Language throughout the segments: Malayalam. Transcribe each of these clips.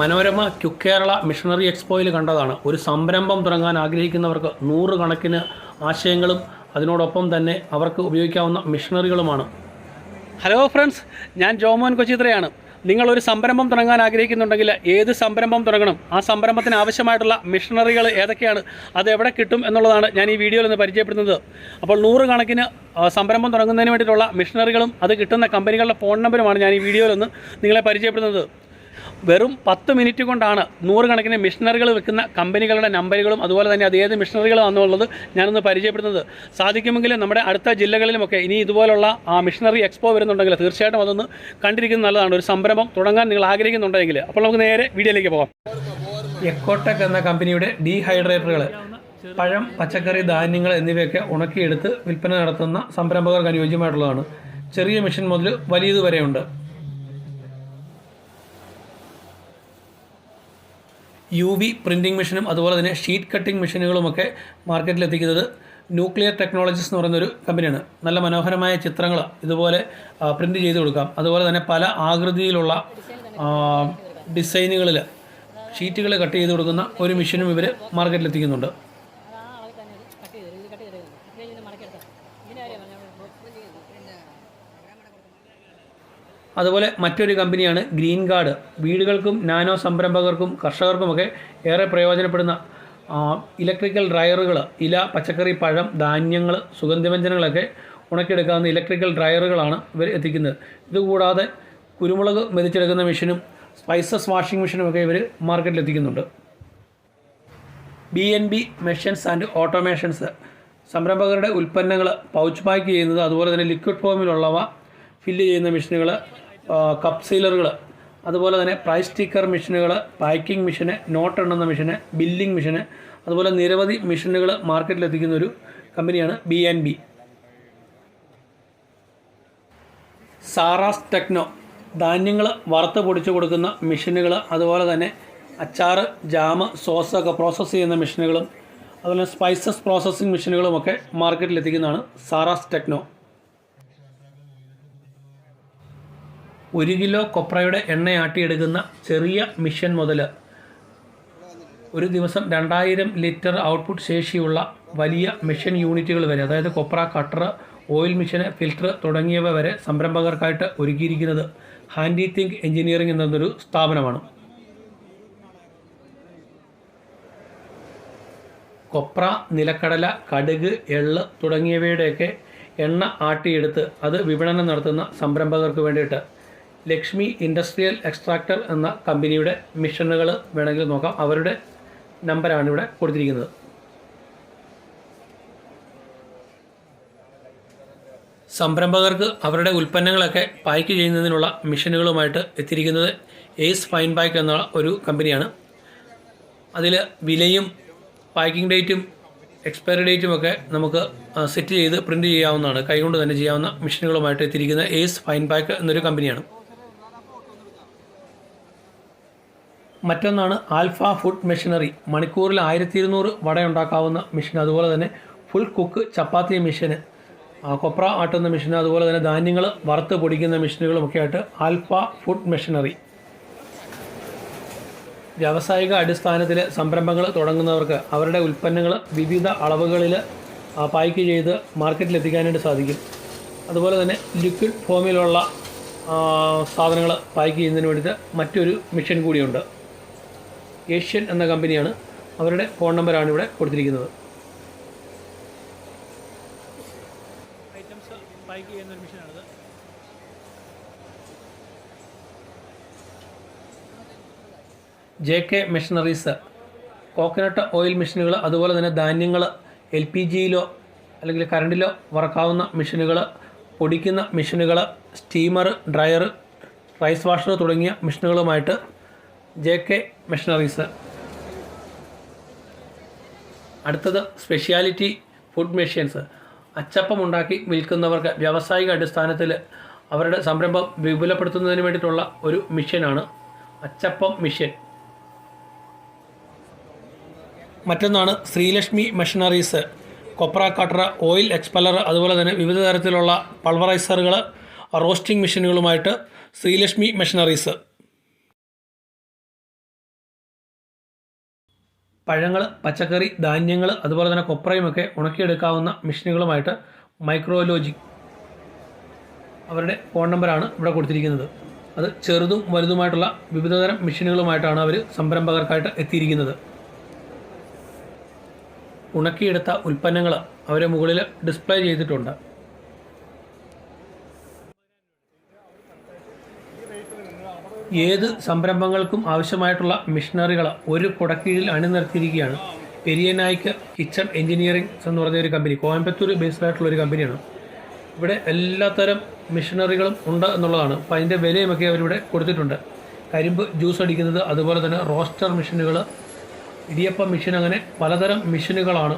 മനോരമ ക്യു കേരള മിഷണറി എക്സ്പോയിൽ കണ്ടതാണ്. ഒരു സംരംഭം തുടങ്ങാൻ ആഗ്രഹിക്കുന്നവർക്ക് നൂറുകണക്കിന് ആശയങ്ങളും അതിനോടൊപ്പം തന്നെ അവർക്ക് ഉപയോഗിക്കാവുന്ന മിഷണറികളുമാണ് ഹലോ ഫ്രണ്ട്സ് ഞാൻ ജോമോൻ കൊച്ചിത്രയാണ്. നിങ്ങളൊരു സംരംഭം തുടങ്ങാൻ ആഗ്രഹിക്കുന്നുണ്ടെങ്കിൽ ഏത് സംരംഭം തുടങ്ങണം? ആ സംരംഭത്തിന് ആവശ്യമായിട്ടുള്ള മിഷണറികൾ ഏതൊക്കെയാണ്? അത് എവിടെ കിട്ടും എന്നുള്ളതാണ് ഞാൻ ഈ വീഡിയോയിൽ നിന്ന് പരിചയപ്പെടുന്നത്. അപ്പോൾ നൂറുകണക്കിന് സംരംഭം തുടങ്ങുന്നതിന് വേണ്ടിയിട്ടുള്ള മിഷണറികളും അത് കിട്ടുന്ന കമ്പനികളുടെ ഫോൺ നമ്പറുമാണ് ഞാൻ ഈ വീഡിയോയിൽ നിന്ന് നിങ്ങളെ പരിചയപ്പെടുത്തുന്നത് വെറും പത്ത് മിനിറ്റ് കൊണ്ടാണ് നൂറുകണക്കിന് മിഷനറികൾ വെക്കുന്ന കമ്പനികളുടെ നമ്പറുകളും അതുപോലെ തന്നെ അത് ഏത് മിഷണറികളാണെന്നുള്ളത് ഞാനൊന്ന് പരിചയപ്പെടുന്നത് സാധിക്കുമെങ്കിൽ നമ്മുടെ അടുത്ത ജില്ലകളിലുമൊക്കെ ഇനി ഇതുപോലുള്ള ആ മിഷനറി എക്സ്പോ വരുന്നുണ്ടെങ്കിൽ തീർച്ചയായിട്ടും അതൊന്ന് കണ്ടിരിക്കുന്നത് നല്ലതാണ്. ഒരു സംരംഭം തുടങ്ങാൻ നിങ്ങൾ ആഗ്രഹിക്കുന്നുണ്ടെങ്കിൽ. അപ്പോൾ നമുക്ക് നേരെ വീഡിയോയിലേക്ക് പോകാം. എക്കോടെക് എന്ന കമ്പനിയുടെ ഡീഹൈഡ്രേറ്ററുകൾ പഴം പച്ചക്കറി ധാന്യങ്ങൾ എന്നിവയൊക്കെ ഉണക്കിയെടുത്ത് വിൽപ്പന നടത്തുന്ന സംരംഭകർക്ക് അനുയോജ്യമായിട്ടുള്ളതാണ്. ചെറിയ മെഷീൻ മുതൽ വലിയത് വരെയുണ്ട് യു വി പ്രിന്റിംഗ് മെഷീനും അതുപോലെ തന്നെ ഷീറ്റ് കട്ടിംഗ് മെഷീനുകളുമൊക്കെ മാർക്കറ്റിൽ എത്തിക്കുന്നത് ന്യൂക്ലിയർ ടെക്നോളജീസ് എന്ന് പറയുന്നൊരു കമ്പനിയാണ് നല്ല മനോഹരമായ ചിത്രങ്ങൾ ഇതുപോലെ പ്രിന്റ് ചെയ്ത് കൊടുക്കാം. അതുപോലെ തന്നെ പല ആകൃതിയിലുള്ള ഡിസൈനുകളിൽ ഷീറ്റുകൾ കട്ട് ചെയ്ത് കൊടുക്കുന്ന ഒരു മെഷീനും ഇവർ മാർക്കറ്റിൽ എത്തിക്കുന്നുണ്ട് ആ അളവിൽ തന്നെ ഇത് കട്ട് ചെയ്ത് ഇത് കട്ട് ചെയ്ത് കട്ട് ചെയ്ത് മടക്കിയെടുക്കാം ഇതിന്റെ കാര്യം പറഞ്ഞാൽ അതുപോലെ മറ്റൊരു കമ്പനിയാണ് ഗ്രീൻ ഗാർഡ് വീടുകൾക്കും നാനോ സംരംഭകർക്കും കർഷകർക്കുമൊക്കെ ഏറെ പ്രയോജനപ്പെടുന്ന ഇലക്ട്രിക്കൽ ഡ്രയറുകൾ ഇല പച്ചക്കറി പഴം ധാന്യങ്ങൾ സുഗന്ധവ്യഞ്ജനങ്ങളൊക്കെ ഉണക്കിയെടുക്കാവുന്ന ഇലക്ട്രിക്കൽ ഡ്രയറുകളാണ് ഇവർ എത്തിക്കുന്നത്. ഇതുകൂടാതെ കുരുമുളക് മെതിച്ചെടുക്കുന്ന മെഷീനും സ്പൈസസ് വാഷിംഗ് മെഷീനും ഒക്കെ ഇവർ മാർക്കറ്റിൽ എത്തിക്കുന്നുണ്ട് B N B machines and automations. സംരംഭകരുടെ ഉൽപ്പന്നങ്ങൾ പൗച്ച് പാക്ക് ചെയ്യുന്നത് അതുപോലെ തന്നെ ലിക്വിഡ് ഫോമിലുള്ളവ ഫില്ല് ചെയ്യുന്ന മെഷീനുകൾ കപ്പ് സീലറുകൾ അതുപോലെ തന്നെ പ്രൈസ് സ്റ്റിക്കർ മെഷീനുകൾ പാക്കിംഗ് മെഷീന് നോട്ട് എണ്ണുന്ന മെഷീന് ബില്ലിംഗ് മെഷീന് അതുപോലെ നിരവധി മെഷീനുകൾ മാർക്കറ്റിൽ എത്തിക്കുന്ന ഒരു കമ്പനിയാണ് B N B Saras techno ധാന്യങ്ങൾ വറുത്ത് പൊടിച്ച് കൊടുക്കുന്ന മെഷീനുകൾ അതുപോലെ തന്നെ അച്ചാറ് ജാമ് സോസ് ഒക്കെ പ്രോസസ്സ് ചെയ്യുന്ന മെഷീനുകളും അതുപോലെ സ്പൈസസ് പ്രോസസ്സിംഗ് മെഷീനുകളും ഒക്കെ മാർക്കറ്റിൽ എത്തിക്കുന്നതാണ് സാറാസ് ടെക്നോ ഒരു കിലോ കൊപ്രയുടെ എണ്ണയാട്ടിയെടുക്കുന്ന ചെറിയ മിഷൻ മുതൽ ഒരു ദിവസം രണ്ടായിരം ലിറ്റർ ഔട്ട്പുട്ട് ശേഷിയുള്ള വലിയ മിഷൻ യൂണിറ്റുകൾ വരെ അതായത് കൊപ്ര കട്ടർ ഓയിൽ മിഷന് ഫിൽറ്റർ തുടങ്ങിയവ വരെ സംരംഭകർക്കായിട്ട് ഒരുക്കിയിരിക്കുന്നത് ഹാൻഡി തിങ്ക് എഞ്ചിനീയറിംഗ് എന്നൊരു സ്ഥാപനമാണ്. കൊപ്ര നിലക്കടല കടുക് എള്ള് തുടങ്ങിയവയുടെയൊക്കെ എണ്ണ ആട്ടിയെടുത്ത് അത് വിപണനം നടത്തുന്ന സംരംഭകർക്ക് വേണ്ടിയിട്ട് ലക്ഷ്മി ഇൻഡസ്ട്രിയൽ എക്സ്ട്രാക്ടർ എന്ന കമ്പനിയുടെ മിഷനുകൾ വേണമെങ്കിൽ നോക്കാം. അവരുടെ നമ്പറാണ് ഇവിടെ കൊടുത്തിരിക്കുന്നത്. സംരംഭകർക്ക് അവരുടെ ഉൽപ്പന്നങ്ങളൊക്കെ പായ്ക്ക് ചെയ്യുന്നതിനുള്ള മിഷനുകളുമായിട്ട് എത്തിയിരിക്കുന്നത് എയ്സ് ഫൈൻ പാക്ക് എന്ന ഒരു കമ്പനിയാണ്. അതിൽ വിലയും പാക്കിംഗ് ഡേറ്റും എക്സ്പയറി ഡേറ്റും ഒക്കെ നമുക്ക് സെറ്റ് ചെയ്ത് പ്രിന്റ് ചെയ്യാവുന്നതാണ്. കൈകൊണ്ട് തന്നെ ചെയ്യാവുന്ന മിഷനുകളുമായിട്ട് എത്തിയിരിക്കുന്ന ഏസ് ഫൈൻ പാക്ക് എന്നൊരു കമ്പനിയാണ്. മറ്റൊന്നാണ് ആൽഫ ഫുഡ് മെഷീനറി. മണിക്കൂറിൽ ആയിരത്തി ഇരുന്നൂറ് വട ഉണ്ടാക്കാവുന്ന മെഷീൻ. അതുപോലെ തന്നെ ഫുൾ കുക്ക് ചപ്പാത്തി മെഷീന്. കൊപ്ര ആട്ടുന്ന മെഷീൻ അതുപോലെ തന്നെ ധാന്യങ്ങൾ വറുത്ത് പൊടിക്കുന്ന മെഷീനുകളുമൊക്കെ ആയിട്ട് ആൽഫ ഫുഡ് മെഷീനറി. വ്യാവസായിക അടിസ്ഥാനത്തിൽ സംരംഭങ്ങൾ തുടങ്ങുന്നവർക്ക് അവരുടെ ഉൽപ്പന്നങ്ങൾ വിവിധ അളവുകളിൽ പായ്ക്ക് ചെയ്ത് മാർക്കറ്റിൽ എത്തിക്കാനായിട്ട് സാധിക്കും. അതുപോലെ തന്നെ ലിക്വിഡ് ഫോമിലുള്ള സാധനങ്ങൾ പായ്ക്ക് ചെയ്യുന്നതിന് വേണ്ടിയിട്ട് മറ്റൊരു മിഷൻ കൂടിയുണ്ട്. ഏഷ്യൻ എന്ന കമ്പനിയാണ് അവരുടെ ഫോൺ നമ്പറാണ് ഇവിടെ കൊടുത്തിരിക്കുന്നത്. Items J K machineries coconut oil മെഷീനുകൾ അതുപോലെ തന്നെ ധാന്യങ്ങൾ എൽ പി ജിയിലോ അല്ലെങ്കിൽ കറണ്ടിലോ വറക്കാവുന്ന മെഷീനുകൾ പൊടിക്കുന്ന മെഷീനുകൾ സ്റ്റീമർ ഡ്രയർ റൈസ് വാഷർ തുടങ്ങിയ മെഷീനുകളുമായിട്ട് ജെ കെ മെഷീനറീസ് അടുത്തത് സ്പെഷ്യാലിറ്റി ഫുഡ് മെഷീൻസ് അച്ചപ്പം ഉണ്ടാക്കി വിൽക്കുന്നവർക്ക് വ്യാവസായിക അടിസ്ഥാനത്തിൽ അവരുടെ സംരംഭം വിപുലപ്പെടുത്തുന്നതിന് വേണ്ടിയിട്ടുള്ള ഒരു മിഷ്യനാണ് അച്ചപ്പം മിഷൻ മറ്റൊന്നാണ് ശ്രീലക്ഷ്മി മെഷീനറീസ് കൊപ്ര കട്ടർ ഓയിൽ എക്സ്പെല്ലർ അതുപോലെ തന്നെ വിവിധ തരത്തിലുള്ള പൾവറൈസറുകൾ റോസ്റ്റിംഗ് മെഷീനുകളുമായിട്ട് ശ്രീലക്ഷ്മി മെഷീനറീസ് പഴങ്ങൾ പച്ചക്കറി ധാന്യങ്ങൾ അതുപോലെ തന്നെ കൊപ്രയുമൊക്കെ ഉണക്കിയെടുക്കാവുന്ന മെഷീനുകളുമായിട്ട് മൈക്രോലോജി അവരുടെ ഫോൺ നമ്പറാണ് ഇവിടെ കൊടുത്തിരിക്കുന്നത്. അത് ചെറുതും വലുതുമായിട്ടുള്ള വിവിധതരം മെഷീനുകളുമായിട്ടാണ് അവർ സംരംഭകർക്കായിട്ട് എത്തിയിരിക്കുന്നത്. ഉണക്കിയെടുത്ത ഉൽപ്പന്നങ്ങൾ അവരെ മുകളിൽ ഡിസ്പ്ലേ ചെയ്തിട്ടുണ്ട്. ഏത് സംരംഭങ്ങൾക്കും ആവശ്യമായിട്ടുള്ള മിഷനറികൾ ഒരു കുടക്കീഴിൽ അണിനിർത്തിയിരിക്കുകയാണ് പെരിയനായിക്ക് കിച്ചൺ എഞ്ചിനീയറിംഗ് എന്ന് പറഞ്ഞ ഒരു കമ്പനി കോയമ്പത്തൂർ ബേസ്ഡ് ആയിട്ടുള്ള ഒരു കമ്പനിയാണ്. ഇവിടെ എല്ലാത്തരം മിഷനറികളും ഉണ്ട് എന്നുള്ളതാണ്. അപ്പോൾ അതിന്റെ വിലയുമൊക്കെ അവരിവിടെ കൊടുത്തിട്ടുണ്ട്. കരിമ്പ് ജ്യൂസ് അടിക്കുന്നത് അതുപോലെ തന്നെ റോസ്റ്റർ മെഷീനുകൾ ഇടിയപ്പം മെഷീൻ അങ്ങനെ പലതരം മെഷീനുകളാണ്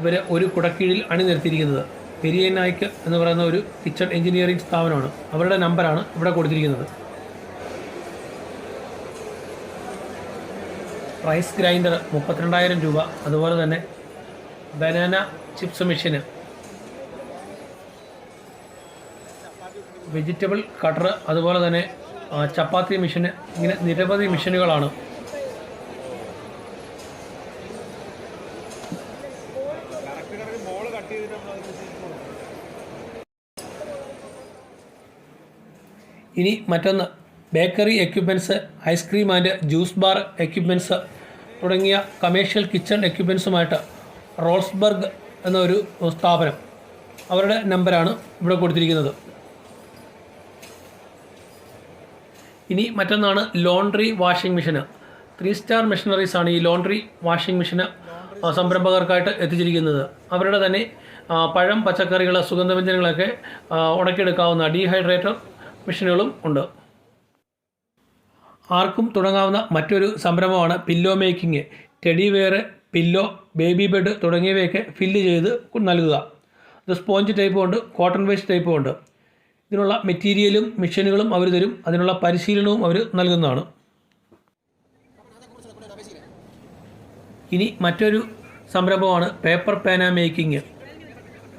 ഇവർ ഒരു കുടക്കീഴിൽ അണിനിരത്തിയിരിക്കുന്നത്. പെരിയ നായ്ക്ക് എന്ന് പറയുന്ന ഒരു കിച്ചൺ എഞ്ചിനീയറിംഗ് സ്ഥാപനമാണ്. അവരുടെ നമ്പറാണ് ഇവിടെ കൊടുത്തിരിക്കുന്നത്. റൈസ് ഗ്രൈൻഡർ മുപ്പത്തിരണ്ടായിരം രൂപ. അതുപോലെ തന്നെ banana chips machine vegetable cutter അതുപോലെ തന്നെ ചപ്പാത്തി മെഷീന് ഇങ്ങനെ നിരവധി മെഷീനുകളാണ് ഇനി മറ്റൊന്ന്. Bakery equipments ice cream and juice bar equipments തുടങ്ങിയ കമേഴ്ഷ്യൽ കിച്ചൺ എക്യുപ്മെന്റ്സുമായിട്ട് റോൾസ്ബർഗ് എന്നൊരു സ്ഥാപനം അവരുടെ നമ്പറാണ് ഇവിടെ കൊടുത്തിരിക്കുന്നത്. ഇനി മറ്റൊന്നാണ് laundry washing machine three star machineries ആണ് ഈ ലോണ്ട്രി വാഷിംഗ് മെഷീന് സംരംഭകർക്കായിട്ട് എത്തിച്ചിരിക്കുന്നത്. അവരുടെ തന്നെ പഴം പച്ചക്കറികൾ സുഗന്ധവ്യഞ്ജനങ്ങളൊക്കെ ഉണക്കിയെടുക്കാവുന്ന ഡീഹൈഡ്രേറ്റർ മെഷീനുകളും ഉണ്ട്. ആർക്കും തുടങ്ങാവുന്ന മറ്റൊരു സംരംഭമാണ് pillow making teddy wear pillow baby bed തുടങ്ങിയവയൊക്കെ ഫില്ല് ചെയ്ത് നൽകുക. ഇത് സ്പോഞ്ച് ടൈപ്പ് ഉണ്ട് കോട്ടൺ വേസ്റ്റ് ടൈപ്പ് ഉണ്ട്. ഇതിനുള്ള മെറ്റീരിയലും മെഷീനുകളും അവർ തരും. അതിനുള്ള പരിശീലനവും അവർ നൽകുന്നതാണ്. ഇനി മറ്റൊരു സംരംഭമാണ് പേപ്പർ പേന മേക്കിംഗ്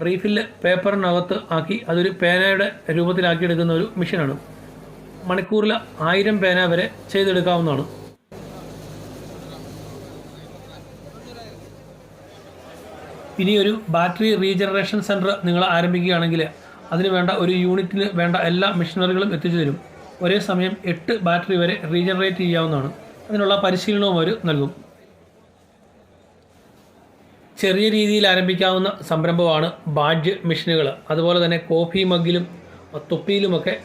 റീഫില്ല് പേപ്പറിനകത്ത് ആക്കി അതൊരു പേനയുടെ രൂപത്തിലാക്കിയെടുക്കുന്ന ഒരു മെഷീനാണ് മണിക്കൂറിൽ ആയിരം പേന വരെ ചെയ്തെടുക്കാവുന്നതാണ്. ഇനി ഒരു ബാറ്ററി റീജനറേഷൻ സെന്റർ നിങ്ങൾ ആരംഭിക്കുകയാണെങ്കിൽ അതിന് വേണ്ട ഒരു യൂണിറ്റിന് വേണ്ട എല്ലാ മെഷീനറികളും എത്തിച്ചു തരും. ഒരേ സമയം എട്ട് ബാറ്ററി വരെ റീജനറേറ്റ് ചെയ്യാവുന്നതാണ്. അതിനുള്ള പരിശീലനവും അവർ നൽകും. ചെറിയ രീതിയിൽ ആരംഭിക്കാവുന്ന സംരംഭമാണ് ബാഡ്ജ് മെഷീനുകൾ. അതുപോലെ തന്നെ കോഫി മഗ്ഗിലും തൊപ്പിയിലുമൊക്കെ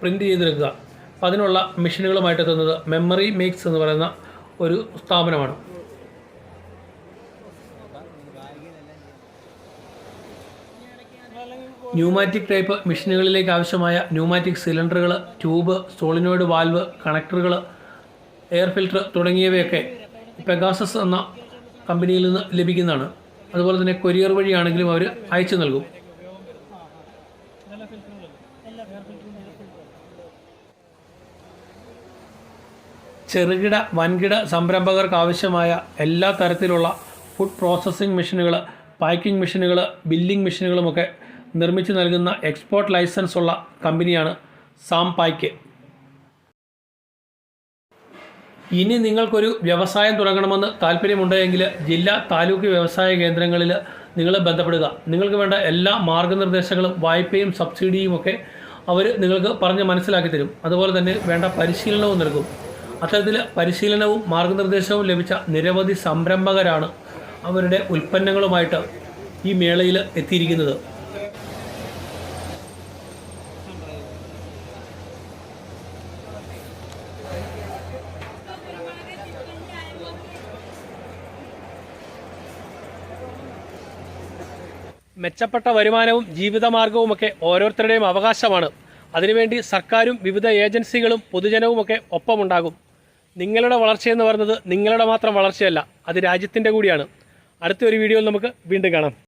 പ്രിന്റ് ചെയ്തെടുക്കുക. അപ്പോൾ അതിനുള്ള മെഷീനുകളുമായിട്ട് എത്തുന്നത് മെമ്മറി മേക്സ് എന്ന് പറയുന്ന ഒരു സ്ഥാപനമാണ്. ന്യൂമാറ്റിക് ടൈപ്പ് മെഷീനുകളിലേക്ക് ആവശ്യമായ ന്യൂമാറ്റിക് സിലിണ്ടറുകൾ ട്യൂബ് സോളിനോയിഡ് വാൽവ് കണക്ടറുകൾ എയർ ഫിൽട്ടർ തുടങ്ങിയവയൊക്കെ പെഗാസസ് എന്ന കമ്പനിയിൽ നിന്ന് ലഭിക്കുന്നതാണ്. അതുപോലെ തന്നെ കൊരിയർ വഴിയാണെങ്കിലും അവർ അയച്ചു നൽകും. ചെറുകിട വൻകിട സംരംഭകർക്ക് ആവശ്യമായ എല്ലാ തരത്തിലുള്ള ഫുഡ് പ്രോസസ്സിംഗ് മെഷീനുകൾ പാക്കിംഗ് മെഷീനുകൾ ബില്ലിംഗ് മെഷീനുകളുമൊക്കെ നിർമ്മിച്ചു നൽകുന്ന എക്സ്പോർട്ട് ലൈസൻസ് ഉള്ള കമ്പനിയാണ് സാം പായ്ക്ക്. ഇനി നിങ്ങൾക്കൊരു വ്യവസായം തുടങ്ങണമെന്ന് താല്പര്യമുണ്ടെങ്കിൽ ജില്ലാ താലൂക്ക് വ്യവസായ കേന്ദ്രങ്ങളിൽ നിങ്ങൾ ബന്ധപ്പെടുക. നിങ്ങൾക്ക് വേണ്ട എല്ലാ മാർഗനിർദ്ദേശങ്ങളും വായ്പയും സബ്സിഡിയും ഒക്കെ അവർ നിങ്ങൾക്ക് പറഞ്ഞ് മനസ്സിലാക്കി തരും. അതുപോലെ തന്നെ വേണ്ട പരിശീലനവും നൽകും. അത്തരത്തിൽ പരിശീലനവും മാർഗനിർദ്ദേശവും ലഭിച്ച നിരവധി സംരംഭകരാണ് അവരുടെ ഉൽപ്പന്നങ്ങളുമായിട്ട് ഈ മേളയിൽ എത്തിയിരിക്കുന്നത്. മെച്ചപ്പെട്ട വരുമാനവും ജീവിതമാർഗവുമൊക്കെ ഓരോരുത്തരുടെയും അവകാശമാണ്. അതിനുവേണ്ടി സർക്കാരും വിവിധ ഏജൻസികളും പൊതുജനവുമൊക്കെ ഒപ്പമുണ്ടാകും. നിങ്ങളുടെ വളർച്ചയെന്ന് പറയുന്നത് നിങ്ങളുടെ മാത്രം വളർച്ചയല്ല അത് രാജ്യത്തിന്റെ കൂടിയാണ്. അടുത്ത ഒരു വീഡിയോയിൽ നമുക്ക് വീണ്ടും കാണാം.